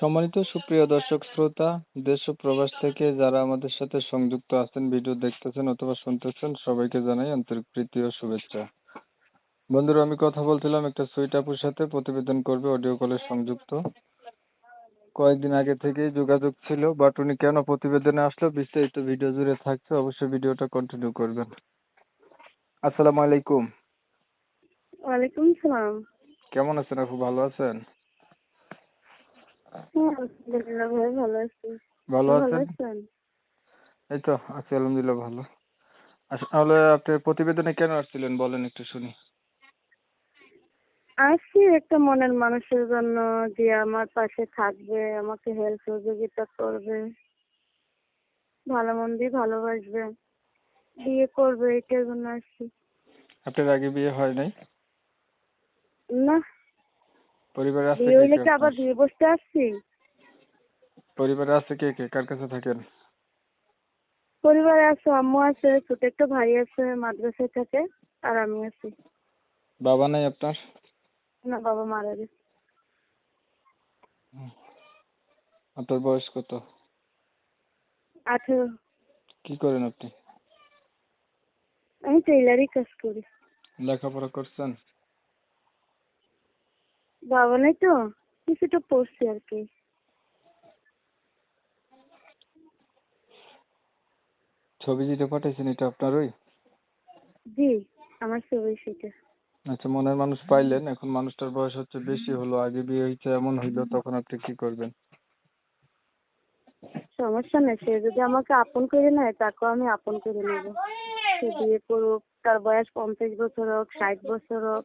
সম্মানিত সুপ্রিয় দর্শক শ্রোতা দেশ ও প্রবাস থেকে যারা আমাদের সাথে সংযুক্ত আছেন ভিডিও দেখতেছেন অথবা শুনতেছেন সবাইকে জানাই আন্তরিক প্রীতি ও শুভেচ্ছা। বন্ধুরা আমি কথা বলছিলাম একটা সুইট আপুর সাথে প্রতিবেদন করবে অডিও কলে সংযুক্ত। কয়েকদিন আগে থেকেই যোগাযোগ ছিল বাট উনি কেন প্রতিবেদনে আসলো বিস্তারিত ভিডিও জুড়ে থাকছে অবশ্যই ভিডিওটা কন্টিনিউ করবেন। আসসালামু আলাইকুম। ওয়ালাইকুম সালাম। কেমন আছেন আপু ভালো আছেন? আলহামদুলিল্লাহ ভাই ভালো আছি। ভালো আছেন? এই তো আছি আলহামদুলিল্লাহ ভালো। আসলে আপনি প্রতিবেদনে কেন আসছিলেন বলেন একটু শুনি। আসছি একটা মনের মানুষের জন্য যে আমার পাশে থাকবে আমাকে হেল্প সহযোগিতা করবে। ভালো মন্দি ভালোবাসবে। বিয়ে করবে এটার জন্য আসছি। আপনার আগে বিয়ে হয় নাই? না। পরিবারে আছে বিয়ে কে হইলে কি আবার বিয়ে বসতে আসছি? পরিবারে আছে কে কে? কার কাছে থাকেন? পরিবারে আছে আম্মু আছে ছোট একটা ভাই আছে মাদ্রাসায় থাকে আর আমি আছি। বাবা নাই আপনার? না বাবা মারা গেছে। আপনার বয়স কত? আঠেরো। কি করেন আপনি? আমি টেইলারি কাজ করি। লেখাপড়া করছেন? বাবা নাই তো কিছুটা পড়ছি আর কি। ছবি যেটা পাঠাইছেন এটা আপনারই জি আমার ছবি সেটা। আচ্ছা মনের মানুষ পাইলেন এখন মানুষটার বয়স হচ্ছে বেশি হলো আগে বিয়ে হয়েছে এমন হইল তখন আপনি কি করবেন? সমস্যা নেই সে যদি আমাকে আপন করে নেয় তাকেও আমি আপন করে নেব। সে বিয়ে করুক তার বয়স পঞ্চাশ বছর হোক ষাট বছর হোক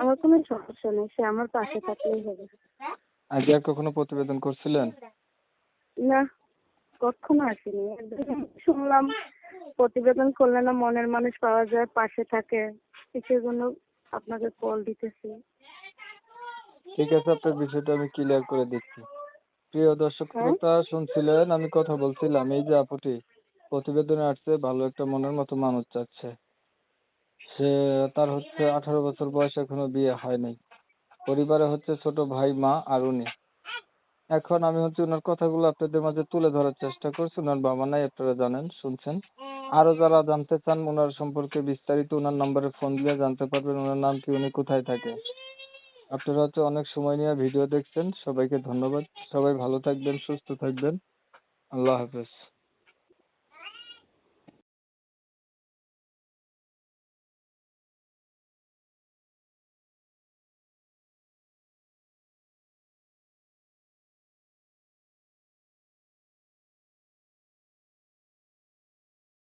আমার কোনো সমস্যা নেই সে আমার পাশে থাকলেই হবে। আগে আর কখনো প্রতিবেদন করছিলেন? না। কখনো আসেনি। শুনলাম প্রতিবেদন করলে না মনের মানুষ পাওয়া যায় পাশে থাকে। কিসের জন্য আপনাকে কল দিতেছি। ঠিক আছে আপনার বিষয়টা আমি ক্লিয়ার করে দিচ্ছি। প্রিয় দর্শক হ্যাঁ? শ্রোতা শুনছিলেন আমি কথা বলছিলাম এই যে আপুটি প্রতিবেদনে আসছে ভালো একটা মনের মতো মানুষ চাচ্ছে। সে তার হচ্ছে আঠারো বছর বয়স এখনও বিয়ে হয় নাই পরিবারে হচ্ছে ছোট ভাই মা আর উনি। এখন আমি হচ্ছে ওনার কথাগুলো আপনাদের মাঝে তুলে ধরার চেষ্টা করছি। ওনার বাবা নাই, আপনারা জানেন, শুনছেন। আরও যারা জানতে চান ওনার সম্পর্কে বিস্তারিত ওনার নম্বরে ফোন দিয়ে জানতে পারবেন ওনার নাম কি, উনি কোথায় থাকে। আপনারা হচ্ছে অনেক সময় নিয়ে ভিডিও দেখছেন। সবাইকে ধন্যবাদ। সবাই ভালো থাকবেন, সুস্থ থাকবেন। আল্লাহ হাফেজ।